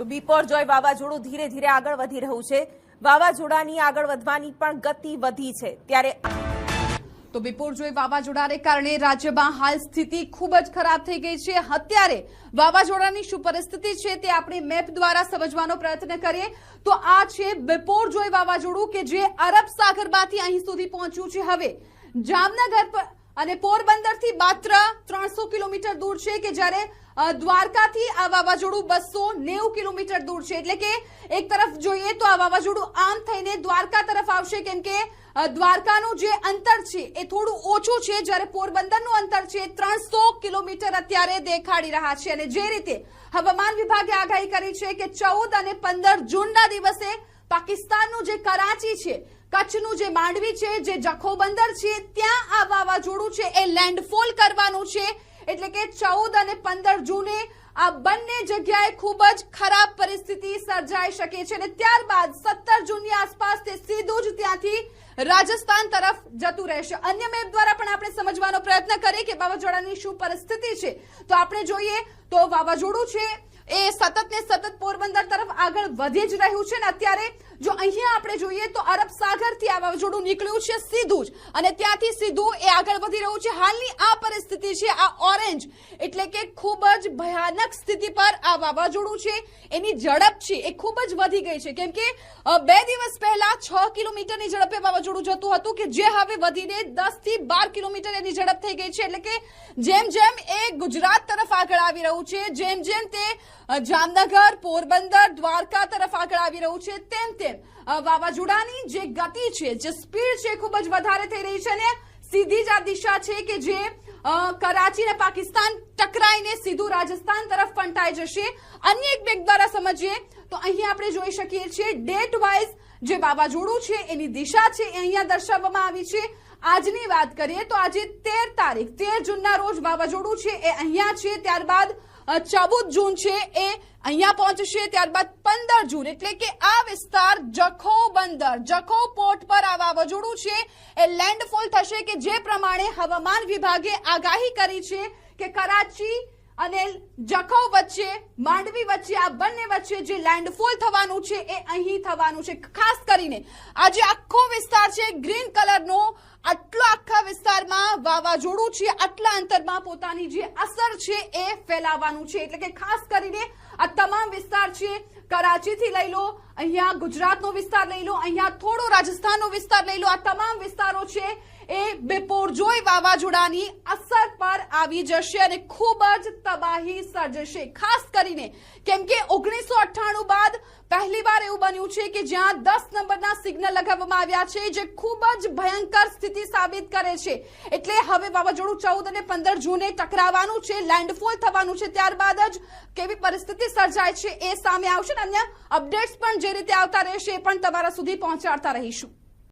તો બીપોર જોય વાવાઝોડું ધીરે ધીરે આગળ વધી રહ્યું છે. વાવાઝોડાની આગળ વધવાની પણ ગતિ વધી છે. ત્યારે તો બિપોરજોય વાવાઝોડાને કારણે રાજ્યમાં હાલ સ્થિતિ ખૂબ જ ખરાબ થઈ ગઈ છે. અત્યારે વાવાઝોડાની શું પરિસ્થિતિ છે તે આપણે મેપ દ્વારા સમજવાનો પ્રયત્ન કરીએ. તો આ છે બિપોરજોય વાવાઝોડું કે જે અરબ સાગરમાંથી અહીં સુધી પહોંચ્યું છે. હવે જામનગર પર અને પોરબંદરથી માત્ર ત્રણસો કિલોમીટર દૂર છે કે જ્યારે દ્વારકાથી આ વાવાઝોડું બસો નેવું કિલોમીટર દૂર છે. એટલે કે એક તરફ જોઈએ તો આ વાવાઝોડું આમ થઈને દ્વારકા તરફ આવશે, કેમ કે દ્વારકાનું જે અંતર છે એ થોડું ઓછું છે. જ્યારે પોરબંદરનું અંતર છે ત્રણસો કિલોમીટર અત્યારે દેખાડી રહ્યા છે. અને જે રીતે હવામાન વિભાગે આગાહી કરી છે કે ચૌદ અને પંદર જૂનના દિવસે પાકિસ્તાનનું જે કરાચી છે કચ્છનું જે માંડવી છે, જે જખો બંદર છે, ત્યાં આ વાવાઝોડું છે, એ લેન્ડફોલ કરવાનું છે. એટલે કે ચૌદ અને પંદર જૂને આ બંને જગ્યાએ ખૂબ જ ખરાબ પરિસ્થિતિ સર્જાઈ શકે છે અને ત્યારબાદ સત્તર જૂનની આસપાસ તે સીધું જ ત્યાંથી રાજસ્થાન તરફ જતું રહેશે. અન્ય મેપ દ્વારા પણ આપણે સમજવાનો પ્રયત્ન કરીએ કે વાવાઝોડાની શું પરિસ્થિતિ છે. તો આપણે જોઈએ તો વાવાઝોડું છે, એ સતત ને સતત પોરબંદર તરફ આગળ વધી જ રહ્યું છે ને અત્યારે જો અહીંયા આપણે જોઈએ તો અરબ સાગરથી આ વાવાઝોડું નીકળ્યું છે સીધું જ. અને ત્યાંથી સીધું એ આગળ વધી રહ્યું છે. હાલની આ પરિસ્થિતિ છે આ ઓરેન્જ. એટલે કે ખૂબ જ ભયાનક સ્થિતિ પર આ વાવાઝોડું છે. એની ઝડપ છે એ ખૂબ જ વધી ગઈ છે. કેમ કે બે દિવસ પહેલા છ કિલોમીટરની ઝડપે વાવાઝોડું જતું હતું કે જે હવે વધીને દસથી બાર કિલોમીટર એની ઝડપ થઈ ગઈ છે. એટલે કે જેમ જેમ એ ગુજરાત તરફ આગળ આવી રહ્યું છે, જેમ જેમ તે જામનગર, પોરબંદર, દ્વારકા તરફ આગળ આવી રહ્યું છે, તેમ તેમ. વાવાઝોડાની જે ગતિ છે, જે સ્પીડ છે ખૂબ જ વધારે થઈ રહી છે અને સીધી જ આ દિશા છે કે જે કરાચી અને પાકિસ્તાન ટકરાઈને સીધું રાજસ્થાન તરફ ફંટાઈ જશે. અન્ય એક બેગ દ્વારા સમજીએ તો અહીં આપણે જોઈ શકીએ છીએ ડેટ વાઇઝ જે વાવાઝોડું છે એની દિશા છે એ અહીંયા દર્શાવવામાં આવી છે. આજની વાત કરીએ તો આજે તેર તારીખ, તેર જૂનના રોજ વાવાઝોડું છે એ અહીંયા છે. ત્યારબાદ ચૌદ જૂન છે એ અહીંયા પહોંચશે, ત્યારબાદ પંદર જૂન. એટલે કે આ વિસ્તાર જખો બંદર જખો પોર્ટ પર આ વાવાઝોડું છે. એ લેન્ડફોલ થશે કે જે પ્રમાણે હવામાન વિભાગે આગાહી કરી છે કે કરાચી અને જખૌ વચ્ચે, માંડવી વચ્ચે, આ બંને વચ્ચે જે લેન્ડફોલ થવાનું છે એ અહીં થવાનું છે. ખાસ કરીને આ જે આખો વિસ્તાર છે ગ્રીન કલરનો વિસ્તારમાં વાવાઝોડું છે. આટલા અંતરમાં પોતાની જે અસર છે એ ફેલાવાનું છે. એટલે કે ખાસ કરીને આ તમામ વિસ્તાર છે, કરાચીથી લઈ લો, અહીંયા ગુજરાતનો વિસ્તાર લઈ લો, અહીંયા થોડો રાજસ્થાનનો વિસ્તાર લઈ લો. આ તમામ વિસ્તારો છે એ બેપોરજોય વાવાઝોડાની અસર પર આવી જશે અને ખૂબ જ તબાહી સર્જશે. ખાસ કરીને, કેમ કે ઓગણીસો અઠ્ઠાણું બાદ બન્યું છે કે જ્યાં દસ નંબરના સિગ્નલ લગાવવામાં આવ્યા છે, જે ખૂબ જ ભયંકર સ્થિતિ સાબિત કરે છે. એટલે હવે વાવાઝોડું ચૌદ અને પંદર જૂને ટકરાવાનું છે લેન્ડફોલ થવાનું છે, ત્યારબાદ જ કેવી પરિસ્થિતિ સર્જાય છે એ સામે આવશે અને અન્ય અપડેટ્સ પણ જે રીતે આવતા રહેશે એ પણ તમારા સુધી પહોંચાડતા રહીશું.